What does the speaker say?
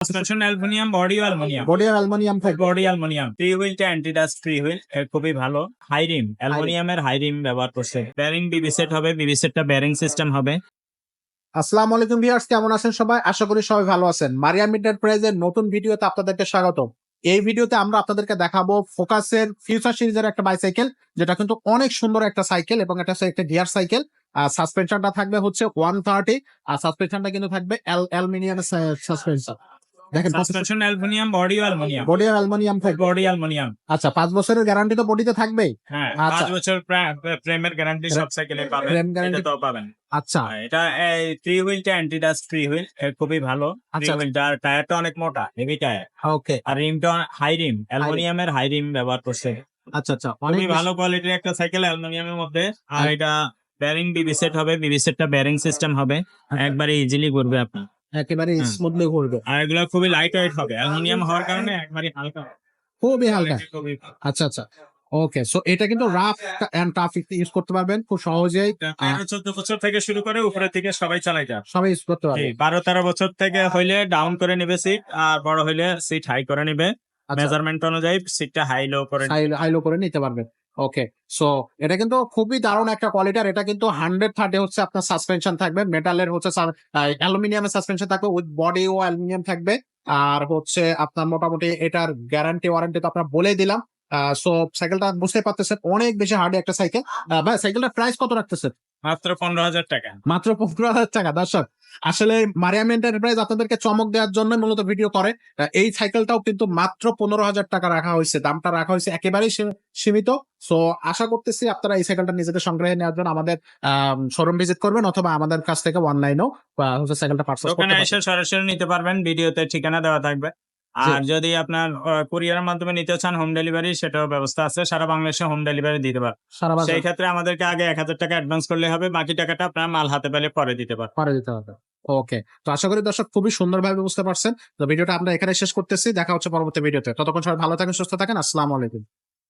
Suspension aluminium body aluminium body আর aluminium থাকবে body aluminium three হুইলটা anti dust three wheel খুবই ভালো। High rim অ্যালুমিনিয়ামের হাই রিম ব্যবহার করছে। ব্যারিং বিবি সেট হবে বিবি সেটটা ব্যারিং সিস্টেম হবে। আসসালামু আলাইকুম ভিউয়ার্স কেমন আছেন সবাই? আশা করি সবাই ভালো আছেন। মারিয়াম এন্টারপ্রাইজের নতুন ভিডিওতে আপনাদেরকে স্বাগত এই ভিডিওতে আমরা আপনাদেরকে দেখাবো ফোকাসের ফিউচার সিরিজের একটা বাইসাইকেল যেটা কিন্তু অনেক সুন্দর একটা সাইকেল এবং এটা একটা গিয়ার সাইকেল আর সাসপেনশনটা থাকবে হচ্ছে ওয়ান থার্টি আর সাসপেনশনটা কিন্তু থাকবে অ্যালুমিনিয়াম সাসপেনশন দেখেন suspension aluminium body aluminium body আর অ্যালুমিনিয়াম থাকবে। বডি অ্যালুমিনিয়াম আচ্ছা পাঁচ বছরের গ্যারান্টি তো বডিতে থাকবেই। হ্যাঁ আচ্ছা। পাঁচ বছর প্রেমের গ্যারান্টি সব সাইকেলে পাবেন। ফ্রেম গ্যারান্টি তো পাবেন। আচ্ছা। হ্যাঁ, এটা থ্রি হুইলটা অ্যান্টি ডাস্ট থ্রি হুইল খুবই ভালো। আচ্ছা। হুইলটা টায়ারটা অনেক মোটা হেভি টায়ার ওকে আর রিমটা হাই রিম অ্যালুমিনিয়ামের হাই রিম ব্যবহার করছে। আচ্ছা আচ্ছা অনেক ভালো কোয়ালিটির একটা সাইকেল অ্যালুমিনিয়ামের মধ্যে। আর হ্যাঁ। এটা ব্যারিং বিবি সেট হবে বিবি সেটটা ব্যারিং সিস্টেম হবে। একবারে ইজিলি করবে আপনি একেবারে হ্যাঁ। স্মুথলি ঘুরবে আর এগুলো খুবই লাইট ওয়েট হবে। অ্যালুমিনিয়াম হওয়ার কারণে একবারে হালকা। খুবই হালকা। আচ্ছা আচ্ছা। ওকে সো এটা কিন্তু রাফ এন্ড টাফ ইউজ করতে পারবেন খুব সহজেই। তেরো চোদ্দ বছর থেকে শুরু করে উপরে থেকে সবাই চালাই যায় সবাই ইউজ করতে পারবেন বারো তেরো বছর থেকে হইলে ডাউন করে নিবে সিট আর বড় হইলে সিট হাই করে নিবে। আচ্ছা। মেজারমেন্ট অনুযায়ী সিটটা হাই লো করে হাইলো করে নিতে পারবেন ওকে সো এটা কিন্তু খুবই দারুণ একটা কোয়ালিটি আর এটা কিন্তু হান্ড্রেড থার্টি হচ্ছে আপনার সাসপেনশন থাকবে। মেটালের হচ্ছে অ্যালুমিনিয়ামের সাসপেনশন থাকবে উইথ বডি ও অ্যালুমিনিয়াম থাকবে। আর হচ্ছে আপনার মোটামুটি এটার গ্যারান্টি ওয়ারেন্টি তো আপনার বলেই দিলাম। সো সাইকেলটা বুঝতে পারতেছেন অনেক বেশি হার্ড একটা সাইকেল ভাই সাইকেলটার প্রাইস কত রাখতেছেন মাত্র পনেরো হাজার টাকা। মাত্র পনেরো হাজার টাকা দর্শক। আসলে মারিয়াম এন্টারপ্রাইজ আপনাদেরকে চমক দেওয়ার জন্য মূলত ভিডিও করে। এই সাইকেলটাও কিন্তু মাত্র পনেরো হাজার টাকা রাখা হয়েছে। দামটা রাখা হয়েছে একেবারেই সীমিত। সো আশা করতেছি আপনারা এই সাইকেলটা নিজেদের সংগ্রহে নেওয়ার জন্য আমাদের শোরুম ভিজিট করবেন অথবা আমাদের কাছ থেকে অনলাইনেও সাইকেলটা পার্চেস করতে পারবেন। সরাসরি নিতে পারবেন ভিডিওতে ঠিকানা দেওয়া থাকবে। আর যদি আপনার কুরিয়ারের মাধ্যমে নিতে চান হোম ডেলিভারি সেটাও ব্যবস্থা আছে। সারা বাংলাদেশে হোম ডেলিভারি দিতে পারে। সেই ক্ষেত্রে আমাদেরকে আগে এক হাজার টাকা অ্যাডভান্স করলে হবে বাকি টাকাটা আপনার মাল হাতে পেলে পরে দিতে পারে। পরে দিতে হবে। ওকে। তো আশা করি দর্শক খুবই সুন্দরভাবে বুঝতে পারছেন। তো ভিডিওটা আমরা এখানে শেষ করতেছি। দেখা হচ্ছে পরবর্তী ভিডিওতে। ততক্ষণ সবাই ভালো থাকেন সুস্থ থাকেন। আসসালামু আলাইকুম।